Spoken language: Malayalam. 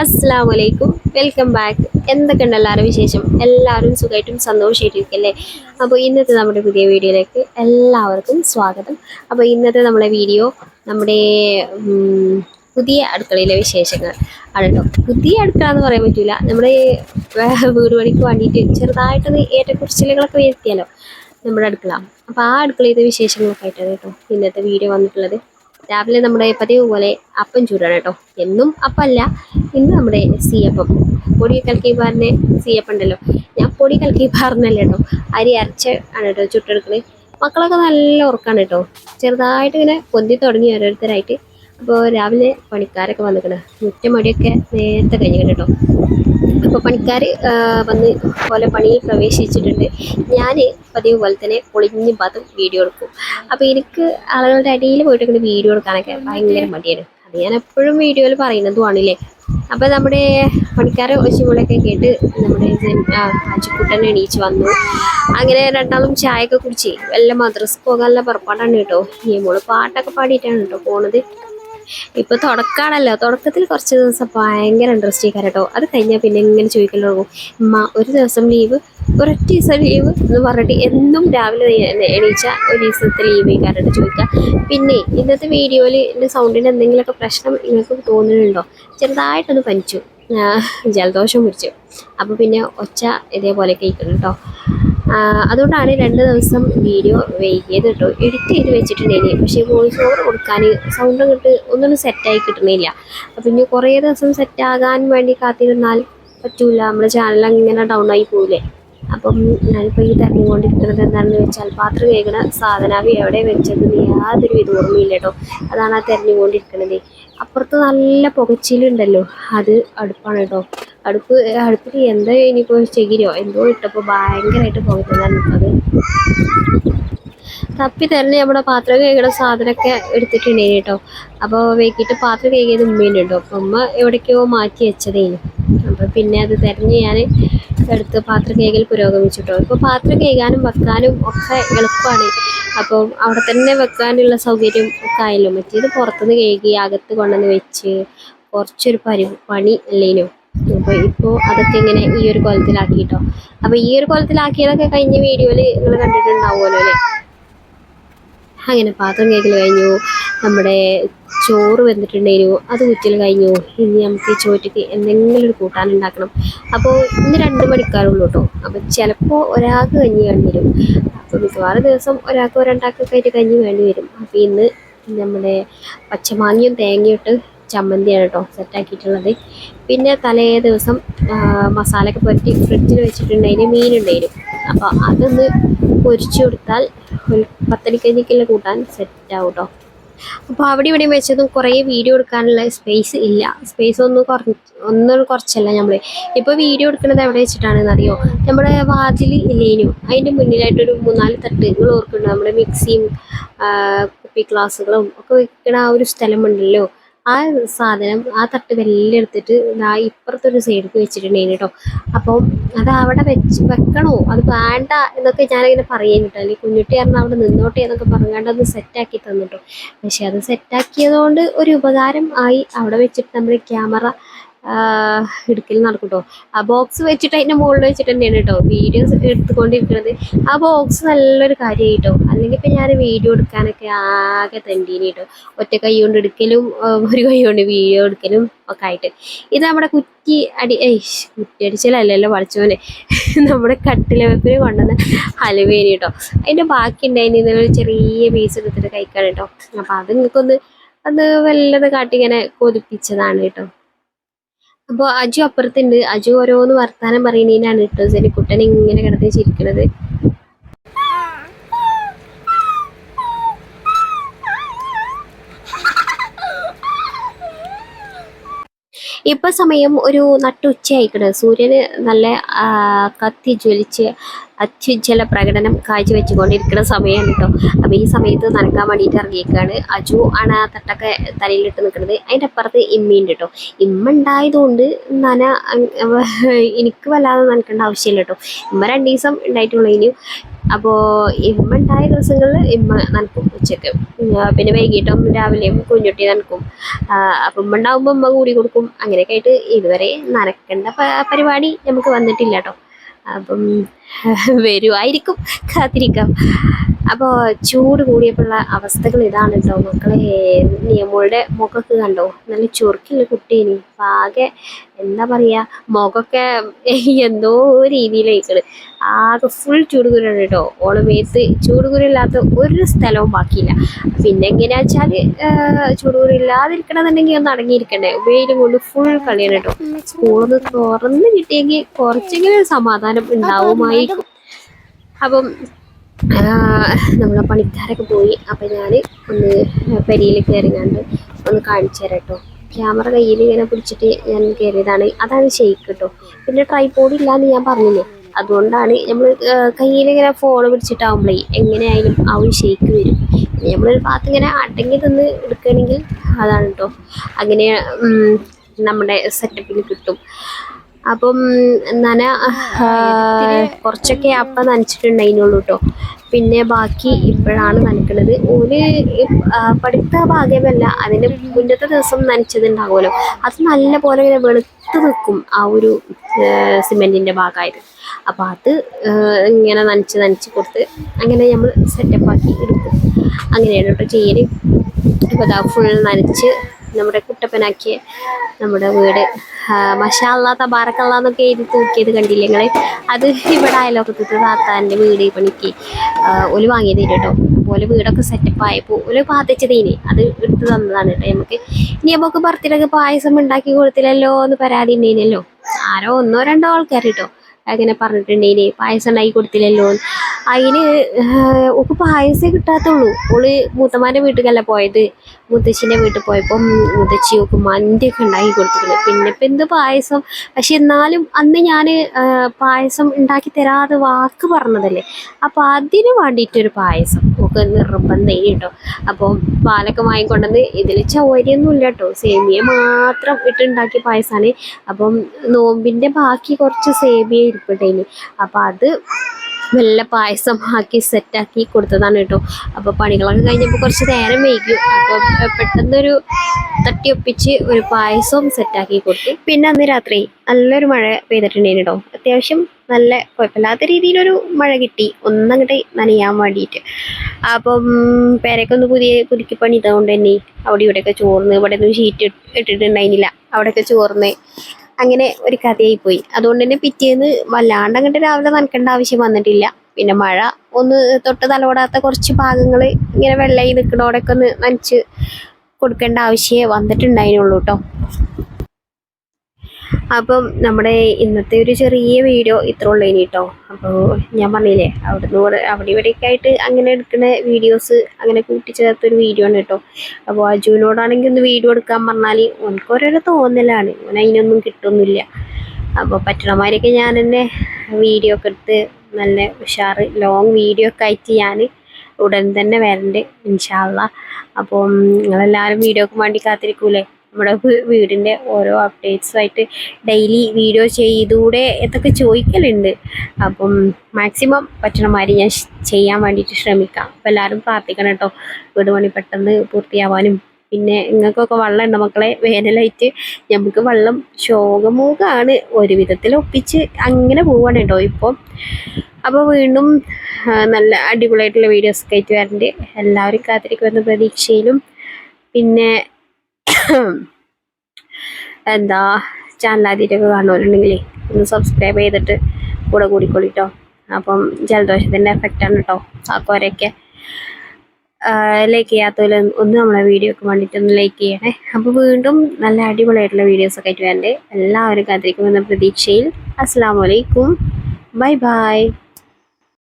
അസ്സാം വലൈക്കും വെൽക്കം ബാക്ക് എന്തൊക്കെയുണ്ട് എല്ലാവരും വിശേഷം? എല്ലാവരും സുഖമായിട്ടും സന്തോഷമായിട്ടിരിക്കല്ലേ? അപ്പോൾ ഇന്നത്തെ നമ്മുടെ പുതിയ വീഡിയോയിലേക്ക് എല്ലാവർക്കും സ്വാഗതം. അപ്പോൾ ഇന്നത്തെ നമ്മുടെ വീഡിയോ നമ്മുടെ പുതിയ അടുക്കളയിലെ വിശേഷങ്ങൾ ആണ് പുതിയ അടുക്കള എന്ന് പറയാൻ പറ്റില്ല നമ്മുടെ വീട് പണിക്ക് വേണ്ടിയിട്ട് ചെറുതായിട്ടൊന്ന് ഏറ്റക്കുറിച്ചിലുകളൊക്കെ വരുത്തിയാലോ നമ്മുടെ അടുക്കള. അപ്പോൾ ആ അടുക്കളയിലെ വിശേഷങ്ങളൊക്കെ ആയിട്ടാണ് കേട്ടോ ഇന്നത്തെ വീഡിയോ വന്നിട്ടുള്ളത്. രാവിലെ നമ്മുടെ പതിവ് പോലെ അപ്പം ചൂടാണ് കേട്ടോ. എന്നും അപ്പല്ല ഇന്ന് നമ്മുടെ സീയപ്പം. പൊടി കലക്കി പാറിന് സീയപ്പം ഉണ്ടല്ലോ ഞാൻ പൊടി കലക്കി പാറിനല്ല കേട്ടോ അരി അരച്ച് ആണ് കേട്ടോ ചുട്ടെടുക്കണത് മക്കളൊക്കെ നല്ല ഉറക്കാണ് കേട്ടോ. ചെറുതായിട്ട് ഇങ്ങനെ പൊന്തി തുടങ്ങി ഓരോരുത്തരായിട്ട്. അപ്പോൾ രാവിലെ പണിക്കാരൊക്കെ വന്നിട്ടുണ്ട് മുറ്റമടിയൊക്കെ നേരത്തെ കഴിഞ്ഞിട്ടുണ്ട് കേട്ടോ. അപ്പോൾ പണിക്കാർ വന്ന് പോലെ പണിയിൽ പ്രവേശിച്ചിട്ടുണ്ട്. ഞാൻ പതിവ് പോലെ തന്നെ പൊളിഞ്ഞ് പാത്തും വീഡിയോ എടുക്കും. അപ്പോൾ എനിക്ക് ആളുകളുടെ അടിയിൽ പോയിട്ട് ഇങ്ങനെ വീഡിയോ എടുക്കാനൊക്കെ ഭയങ്കര മടിയാണ്. അത് ഞാൻ എപ്പോഴും വീഡിയോയിൽ പറയുന്നതുമാണല്ലേ അപ്പോൾ നമ്മുടെ പണിക്കാരെ ഒച്ചമുളൊക്കെ കേട്ട് നമ്മുടെ അച്ചുക്കുട്ടൻ എണീച്ച് വന്നു. അങ്ങനെ രണ്ടാളും ചായയൊക്കെ കുടിച്ച്. എല്ലാം മദ്രസ് പോകാനുള്ള പുറപ്പാടാണ് കേട്ടോ. ഈ മോൾ പാട്ടൊക്കെ പാടിയിട്ടാണ് കേട്ടോ പോണത്. ഇപ്പൊ തുടക്കാണല്ലോ. തുടക്കത്തിൽ കുറച്ച് ദിവസം ഭയങ്കര ഇൻട്രസ്റ്റ് കേട്ടോ. അത് കഴിഞ്ഞാൽ പിന്നെ ഇങ്ങനെ ചോദിക്കലോ തുടങ്ങും. ഒരു ദിവസം ലീവ് ഒരൊറ്റ ദിവസം ലീവ് എന്ന് പറഞ്ഞിട്ട് എന്നും രാവിലെ എണീച്ച ഒരു ദിവസത്തെ ലീവ് ചെയ്യാറുണ്ട് ചോദിക്കുക പിന്നെ ഇന്നത്തെ വീഡിയോയിൽ എന്റെ സൗണ്ടിന് എന്തെങ്കിലുമൊക്കെ പ്രശ്നം നിങ്ങൾക്ക് തോന്നുന്നുണ്ടോ? ചെറുതായിട്ടൊന്ന് പനിച്ചു. ജലദോഷം പിടിച്ചു. അപ്പോൾ പിന്നെ ഒച്ച ഇതേപോലെ കേൾക്കണം കേട്ടോ. അതുകൊണ്ടാണ് രണ്ട് ദിവസം വീഡിയോ വൈകിയത് കേട്ടോ എഡിറ്റ് ചെയ്ത് വെച്ചിട്ടുണ്ടെങ്കിൽ പക്ഷേ വോയിസ് ഓവർ കൊടുക്കാൻ സൗണ്ട് അങ്ങോട്ട് ഒന്നും സെറ്റായി കിട്ടണില്ല അപ്പം ഇനി കുറേ ദിവസം സെറ്റാകാൻ വേണ്ടി കാത്തിരുന്നാൽ പറ്റൂല. നമ്മുടെ ചാനൽ അങ്ങനെ ഡൗൺ ആയി പോകില്ലേ അപ്പം ഞാനിപ്പോൾ ഈ തിരഞ്ഞുകൊണ്ടിരിക്കുന്നത് എന്താണെന്ന് വെച്ചാൽ പാത്രം കേൾക്കുന്ന സാധനാവി എവിടെ വെച്ചതെന്ന് യാതൊരു വിധ ഓർമ്മയില്ല കേട്ടോ അതാണ് ആ തിരഞ്ഞുകൊണ്ടിരിക്കുന്നത് അപ്പുറത്ത് നല്ല പുകച്ചിലുണ്ടല്ലോ. അത് അടുപ്പാണ് കേട്ടോ. അടുപ്പ് അടുപ്പിൽ എന്താ ഇനിയിപ്പോൾ ചകിരിയോ? എന്തോ ഇട്ടപ്പോൾ ഭയങ്കരമായിട്ട് പുകച്ചതാണ് അത് തപ്പി തന്നെ നമ്മുടെ പാത്രം കഴുകുന്ന സാധനമൊക്കെ എടുത്തിട്ടുണ്ടേ കേട്ടോ. അപ്പോൾ വൈകിട്ട് പാത്രം കഴുകിയത് ഉമ്മേന്റെ അപ്പം ഉമ്മ എവിടേക്കോ മാറ്റി വെച്ചതേനു. അപ്പം പിന്നെ അത് തിരഞ്ഞ് ഞാൻ എടുത്ത് പാത്രം കേകൽ പുരോഗമിച്ചു ഇപ്പോൾ പാത്രം കേകാനും വെക്കാനും ഒക്കെ എളുപ്പമാണ് അപ്പോൾ അവിടെ തന്നെ വെക്കാനുള്ള സൗകര്യം ഒക്കെ ആയല്ലോ. മറ്റേത് പുറത്തുനിന്ന് കേകി അകത്ത് കൊണ്ടുവന്ന് വെച്ച് കുറച്ചൊരു പരി പണി അല്ലേനോ? അപ്പോൾ ഇപ്പോൾ അതൊക്കെ ഇങ്ങനെ ഈ ഒരു കോലത്തിലാക്കി കേട്ടോ അപ്പോൾ ഈ ഒരു കോലത്തിലാക്കിയതൊക്കെ കഴിഞ്ഞ വീഡിയോയിൽ നിങ്ങൾ കണ്ടിട്ടുണ്ടാവുമല്ലോ അല്ലേ? അങ്ങനെ പാത്രം കേൾക്കൽ കഴിഞ്ഞു. നമ്മുടെ ചോറ് വെന്തിട്ടുണ്ടായിരുന്നു. അത് കുറ്റൽ കഴിഞ്ഞു. ഇനി നമുക്ക് ഈ ചോറ്റയ്ക്ക് എന്തെങ്കിലും ഒരു കൂട്ടാൻ ഉണ്ടാക്കണം. അപ്പോൾ ഇന്ന് രണ്ട് മണിക്കാറുള്ളൂ കേട്ടോ അപ്പോൾ ചിലപ്പോൾ ഒരാൾക്ക് കഞ്ഞി വേണ്ടി വരും. അപ്പോൾ മിക്കവാറും ദിവസം ഒരാൾക്ക് രണ്ടാൾക്കൊക്കെ ആയിട്ട് കഞ്ഞി വേണ്ടി വരും. അപ്പോൾ ഇന്ന് നമ്മുടെ പച്ചമാങ്ങയും തേങ്ങയും ഇട്ട് ചമ്മന്തിയാണ് കേട്ടോ സെറ്റാക്കിയിട്ടുള്ളത് പിന്നെ തലേ ദിവസം മസാലയൊക്കെ പുരട്ടി ഫ്രിഡ്ജിൽ വെച്ചിട്ടുണ്ടെങ്കിൽ മീനുണ്ടായിരുന്നു. അപ്പോൾ അതൊന്ന് പൊരിച്ചു കൊടുത്താൽ ഒരു പത്തടിക്കഞ്ഞിക്കുള്ള കൂട്ടാൻ സെറ്റാവും കേട്ടോ അപ്പോൾ അവിടെ ഇവിടെയും വെച്ചതും കുറേ വീഡിയോ എടുക്കാനുള്ള സ്പേസ് ഇല്ല. സ്പേസ് ഒന്ന് കുറഞ്ഞ് ഒന്ന് കുറച്ചല്ല നമ്മൾ ഇപ്പോൾ വീഡിയോ എടുക്കുന്നത് എവിടെ വെച്ചിട്ടാണെന്ന് അറിയോ? നമ്മുടെ വാതിൽ ഇല്ലേനു. അതിന്റെ മുന്നിലായിട്ടൊരു മൂന്നാൽ തട്ട് നിങ്ങൾ ഓർക്കുന്നുണ്ട്. നമ്മുടെ മിക്സിയും കുപ്പി ഗ്ലാസ്സുകളും ഒക്കെ വെക്കണ ആ ഒരു സ്ഥലമുണ്ടല്ലോ. ആ സാധനം ആ തട്ട് വെല്ലം എടുത്തിട്ട് ആ ഇപ്പുറത്തൊരു സൈഡിലേക്ക് വെച്ചിട്ടുണ്ടായിരുന്നു കേട്ടോ അപ്പം അത് അവിടെ വെച്ച് വെക്കണോ? അത് വേണ്ട എന്നൊക്കെ ഞാനിങ്ങനെ പറയാൻ കേട്ടോ അല്ലെങ്കിൽ കുഞ്ഞുട്ടി പറഞ്ഞാൽ അവിടെ നിന്നോട്ടെ എന്നൊക്കെ പറഞ്ഞാണ്ട് അത് സെറ്റാക്കി തന്നിട്ടോ. പക്ഷെ അത് സെറ്റാക്കിയതുകൊണ്ട് ഒരു ഉപകാരം ആയി അവിടെ വെച്ചിട്ട് നമ്മുടെ ക്യാമറ എടുക്കൽ നടക്കും കേട്ടോ ആ ബോക്സ് വെച്ചിട്ട് അതിന്റെ മുകളിൽ വെച്ചിട്ട് തന്നെയാണ് കേട്ടോ വീഡിയോസ് എടുത്തുകൊണ്ടിരിക്കുന്നത് ആ ബോക്സ് നല്ലൊരു കാര്യമായി കേട്ടോ അല്ലെങ്കിൽ ഇപ്പം ഞാൻ വീഡിയോ എടുക്കാനൊക്കെ ആകെ തണ്ടീനി കേട്ടോ ഒറ്റ കൈ കൊണ്ട് എടുക്കലും ഒരു കൈ കൊണ്ട് വീഡിയോ എടുക്കലും ഒക്കെ ആയിട്ട്. ഇത് നമ്മുടെ കുറ്റി അടി ഏയ് കുറ്റി അടിച്ചാലല്ലല്ലോ വളച്ചോനെ നമ്മുടെ കട്ടില വെപ്പിന് കൊണ്ടുവന്ന ഹലുവേനി കേട്ടോ അതിന്റെ ബാക്കി ഉണ്ടായിരുന്നു ഒരു ചെറിയ പീസ് എടുത്തിട്ട് കഴിക്കാൻ കേട്ടോ അപ്പം അത് നിങ്ങൾക്കൊന്ന് അത് വല്ലത് കാട്ടി ഇങ്ങനെ കൊതിപ്പിച്ചതാണ് കേട്ടോ അപ്പോൾ അജു അപ്പുറത്തുണ്ട്. അജു ഓരോന്ന് വർത്താനം പറയുന്നതിനാണ് കേട്ടോ. കുട്ടൻ ഇങ്ങനെ കിടന്ന് ചിരിക്കണത്. ഇപ്പൊ സമയം ഒരു നട്ടുച്ച സൂര്യന് നല്ല കത്തി ജ്വലിച്ച് അത്യുജ്വല പ്രകടനം കാഴ്ചവെച്ചുകൊണ്ടിരിക്കുന്ന സമയമാണ് കേട്ടോ അപ്പോൾ ഈ സമയത്ത് നനക്കാൻ വേണ്ടിയിട്ട് ഇറങ്ങിയേക്കാണ്. അജു ആണ് ആ തട്ടൊക്കെ തലയിലിട്ട് നിൽക്കുന്നത്. അതിന്റെ അപ്പുറത്ത് ഇമ്മയുണ്ട് കേട്ടോ ഇമ്മ ഉണ്ടായതുകൊണ്ട് നന എനിക്ക് വല്ലാതെ നനക്കേണ്ട ആവശ്യമില്ല കേട്ടോ ഇമ്മ രണ്ട് ദിവസം ഉണ്ടായിട്ടുള്ളൂ ഇനി. അപ്പോൾ ഇമ്മ ഉണ്ടായ ദിവസങ്ങളിൽ ഇമ്മ നനക്കും ഉച്ചയ്ക്ക്. പിന്നെ വൈകിട്ടും രാവിലെയും കുഞ്ഞുട്ടി നനക്കും. അപ്പം ഇമ്മ ഉണ്ടാകുമ്പോൾ ഇമ്മ കൂടി കൊടുക്കും. അങ്ങനെയൊക്കെ ആയിട്ട് ഇതുവരെ നനക്കേണ്ട പരിപാടി നമുക്ക് വന്നിട്ടില്ല കേട്ടോ അപ്പം വരുമായിരിക്കും കാത്തിരിക്കാം. അപ്പോൾ ചൂട് കൂടിയപ്പോഴുള്ള അവസ്ഥകൾ ഇതാണ് കേട്ടോ മക്കളെ നിയമോളുടെ മുഖമൊക്കെ കണ്ടോ? നല്ല ചുറുക്കില്ല കുട്ടീനി ആകെ എന്താ പറയുക മുഖമൊക്കെ എന്തോ രീതിയിലേക്കണ് ആകെ ഫുൾ ചൂടുകുരുണ്ട് കേട്ടോ ഓൾ മേത്ത് ചൂടുകുരില്ലാത്ത ഒരു സ്ഥലവും ബാക്കിയില്ല. പിന്നെ എങ്ങനെയാ വെച്ചാൽ ചൂടുകുരില്ലാതിരിക്കണമെന്നുണ്ടെങ്കിൽ ഒന്ന് അടങ്ങിയിരിക്കണ്ടേ? വെയിലും കൊണ്ട് ഫുൾ കളിയാണ് കേട്ടോ സ്കൂളൊന്ന് തുറന്ന് കിട്ടിയെങ്കിൽ കുറച്ചെങ്കിലും സമാധാനം ഉണ്ടാവുമായിരിക്കും. അപ്പം നമ്മളെ പണിക്കാരൊക്കെ പോയി. അപ്പം ഞാൻ ഒന്ന് പെരിയിൽ കയറിങ്ങാണ്ട് ഒന്ന് കാണിച്ചു തരാം കേട്ടോ ക്യാമറ കയ്യിൽ ഇങ്ങനെ പിടിച്ചിട്ട് ഞാൻ കയറിയതാണ് അതാണ് ഷെയ്ക്ക് കേട്ടോ പിന്നെ ട്രൈപോഡ് ഇല്ലാന്ന് ഞാൻ പറഞ്ഞില്ലേ? അതുകൊണ്ടാണ് നമ്മൾ കയ്യിൽ ഇങ്ങനെ ഫോൺ പിടിച്ചിട്ടാവുമ്പോഴേ എങ്ങനെയായാലും ആ ഒരു ഷെയ്ക്ക് വരും. നമ്മളൊരു ഭാഗത്ത് ഇങ്ങനെ അടങ്ങി നിന്ന് എടുക്കുകയാണെങ്കിൽ അതാണ് കേട്ടോ അങ്ങനെ നമ്മുടെ സെറ്റപ്പിൽ കിട്ടും. അപ്പം നന കുറച്ചൊക്കെ അപ്പം നനച്ചിട്ടുണ്ടായിരുന്നുള്ളൂ കേട്ടോ പിന്നെ ബാക്കി ഇപ്പോഴാണ് നനക്കണത് ഓൽ പഠിത്ത ഭാഗ്യമല്ല അതിന് മുന്നത്തെ ദിവസം നനച്ചതുണ്ടാവുമല്ലോ. അത് നല്ല പോലെ ഇങ്ങനെ വെളുത്ത് നിൽക്കും ആ ഒരു സിമെന്റിന്റെ ഭാഗമായത് അപ്പോൾ അത് ഇങ്ങനെ നനച്ച് നനച്ച് കൊടുത്ത് അങ്ങനെ നമ്മൾ സെറ്റപ്പാക്കി എടുക്കും. അങ്ങനെയാണ് കേട്ടോ ചെയ്യൽ അപ്പോൾ ഫുൾ നനച്ച് നമ്മുടെ കുട്ടപ്പനാക്കിയ നമ്മുടെ വീട്. മഷാല്ല തബാറക്കല്ല എന്നൊക്കെ എഴുതി തൂക്കിയത് കണ്ടില്ലേ നിങ്ങൾ അത് ഇവിടെ അയലോക്കത്തിട്ട് താത്താന്റെ വീട് പണിക്ക് ഒരു വാങ്ങിയത് കേട്ടോ ഓലെ വീടൊക്കെ സെറ്റപ്പ് ആയപ്പോൾ ഒരു ഇനി അത് എടുത്ത് തന്നതാണ് കേട്ടോ നമുക്ക് ഇനി നമുക്ക് ബർത്ത്ഡേക്ക് പായസം ഉണ്ടാക്കി കൊടുത്തില്ലല്ലോ എന്ന് പരാതി ഉണ്ടായിരുന്നല്ലോ ആരോ ഒന്നോ രണ്ടോ ആൾക്കാർ കേട്ടോ അങ്ങനെ പറഞ്ഞിട്ടുണ്ടേനെ. പായസം ഉണ്ടാക്കി കൊടുത്തില്ലല്ലോ. അതിന് ഓക്ക് പായസേ കിട്ടാത്തുള്ളൂ. ഓൾ മുത്തമാന്റെ വീട്ടിലല്ല പോയത്. മുത്തശ്ശിന്റെ വീട്ടിൽ പോയപ്പം മുത്തശ്ശി ഓക്ക് മന്തിയൊക്കെ ഉണ്ടാക്കി കൊടുത്തിട്ടുണ്ട്. പിന്നെ ഇപ്പം എന്ത് പായസം? പക്ഷെ എന്നാലും അന്ന് ഞാൻ പായസം ഉണ്ടാക്കി തരാതെ വാക്ക് പറഞ്ഞതല്ലേ? അപ്പം അതിന് വേണ്ടിയിട്ടൊരു പായസം ഓക്ക് നിർബന്ധം കേട്ടോ അപ്പോൾ പാലൊക്കെ വാങ്ങിക്കൊണ്ടെന്ന് ഇതിൽ ചോരിയൊന്നുമില്ല കേട്ടോ സേമിയ മാത്രം ഇട്ടുണ്ടാക്കിയ പായസമാണ് അപ്പം നോമ്പിന്റെ ബാക്കി കുറച്ച് സേമിയ ഇരിപ്പിട്ടേന് അപ്പം അത് നല്ല പായസം ആക്കി സെറ്റാക്കി കൊടുത്തതാണ് കേട്ടോ. അപ്പോൾ പണികളൊക്കെ കഴിഞ്ഞപ്പോൾ കുറച്ച് നേരം വൈകി. അപ്പോൾ പെട്ടെന്നൊരു തട്ടിയൊപ്പിച്ച് ഒരു പായസവും സെറ്റാക്കി കൊടുത്തു. പിന്നെ അന്ന് രാത്രി നല്ലൊരു മഴ പെയ്തിട്ടുണ്ടായിരുന്നു കേട്ടോ. അത്യാവശ്യം നല്ല കുഴപ്പമില്ലാത്ത രീതിയിലൊരു മഴ കിട്ടി. ഒന്നങ്ങോട്ട് നനയാൻ വേണ്ടിയിട്ട്. അപ്പം പേരൊക്കെ പുതിയ പുതുക്കി പണിതുകൊണ്ട് തന്നെ അവിടെ ഇവിടെയൊക്കെ ചോർന്ന് ഇവിടെ ഒന്നും ഷീറ്റ് ഇട്ടിട്ടുണ്ടായിരുന്നില്ല. അവിടെയൊക്കെ ചോർന്ന് അങ്ങനെ ഒരു കഥയായി പോയി. അതുകൊണ്ട് തന്നെ പിറ്റേന്ന് വല്ലാണ്ട് അങ്ങോട്ട് രാവിലെ നനക്കേണ്ട ആവശ്യം വന്നിട്ടില്ല. പിന്നെ മഴ ഒന്ന് തൊട്ട് തലപെടാത്ത കുറച്ച് ഭാഗങ്ങൾ ഇങ്ങനെ വെള്ളയിൽ നിൽക്കണോടൊക്കെ ഒന്ന് നനച്ച് കൊടുക്കേണ്ട ആവശ്യമേ വന്നിട്ടുണ്ടായിരുന്നുള്ളൂ കേട്ടോ അപ്പം നമ്മുടെ ഇന്നത്തെ ഒരു ചെറിയ വീഡിയോ ഇത്ര ഉള്ളൂ ഇനി കേട്ടോ അപ്പോൾ ഞാൻ പറഞ്ഞില്ലേ അവിടുന്ന് കൂടെ അവിടെ ഇവിടെയൊക്കെ ആയിട്ട് അങ്ങനെ എടുക്കുന്ന വീഡിയോസ് അങ്ങനെ കൂട്ടിച്ചേർത്തൊരു വീഡിയോ ആണ് കേട്ടോ അപ്പോൾ അജുവിനോടാണെങ്കിൽ ഒന്ന് വീഡിയോ എടുക്കാൻ പറഞ്ഞാൽ ഓനക്ക് ഓരോരോ തോന്നലാണ്. ഓൻ അതിനൊന്നും കിട്ടുന്നില്ല അപ്പോൾ പറ്റണമാരൊക്കെ ഞാൻ തന്നെ വീഡിയോ ഒക്കെ എടുത്ത് നല്ല ഉഷാറ് ലോങ് വീഡിയോ ഒക്കെ ആയിട്ട് ഞാൻ ഉടൻ തന്നെ വരണ്ട് ഇൻഷാല്ല അപ്പം നിങ്ങളെല്ലാവരും വീഡിയോക്ക് വേണ്ടി കാത്തിരിക്കൂലേ? നമ്മുടെ വീടിന്റെ ഓരോ അപ്ഡേറ്റ്സുമായിട്ട് ഡെയിലി വീഡിയോ ചെയ്തൂടെ എന്നൊക്കെ ചോദിക്കലുണ്ട്. അപ്പം മാക്സിമം പറ്റണമാതിരി ഞാൻ ചെയ്യാൻ വേണ്ടിയിട്ട് ശ്രമിക്കാം. അപ്പം എല്ലാവരും പ്രാർത്ഥിക്കണം കേട്ടോ. വീട് പണി പെട്ടെന്ന് പൂർത്തിയാവാനും. പിന്നെ നിങ്ങൾക്കൊക്കെ വെള്ളം ഉണ്ട് മക്കളെ? വേനലായിട്ട് നമുക്ക് വെള്ളം ശോകമൂകമാണ് ഒരു വിധത്തിൽ ഒപ്പിച്ച് അങ്ങനെ പോവാണ് കേട്ടോ ഇപ്പോൾ അപ്പോൾ വീണ്ടും നല്ല അടിപൊളിയായിട്ടുള്ള വീഡിയോസ് ഒക്കെ ആയിട്ട് വരണ്ട്. എല്ലാവരും കാത്തിരിക്കുമെന്ന പ്രതീക്ഷയിലും. പിന്നെ എന്താ ചാനൽ ആദ്യമായിട്ടൊക്കെ കാണുന്നവരുണ്ടെങ്കിലേ ഒന്ന് സബ്സ്ക്രൈബ് ചെയ്തിട്ട് കൂടെ കൂടിക്കൊള്ളിട്ടോ. അപ്പം ജലദോഷത്തിന്റെ എഫക്റ്റാണ് കേട്ടോ ആക്കോരൊക്കെ ലൈക്ക് ചെയ്യാത്തവർ ഒന്ന് നമ്മളെ വീഡിയോക്ക് വേണ്ടിയിട്ട് ഒന്ന് ലൈക്ക് ചെയ്യണേ. അപ്പോൾ വീണ്ടും നല്ല അടിപൊളിയായിട്ടുള്ള വീഡിയോസ് ഒക്കെ ആയിട്ട് വരണ്ടേ. എല്ലാവരും കാത്തിരിക്കുമെന്ന പ്രതീക്ഷയിൽ. അസ്സാം വലൈക്കും ബൈ ബൈ.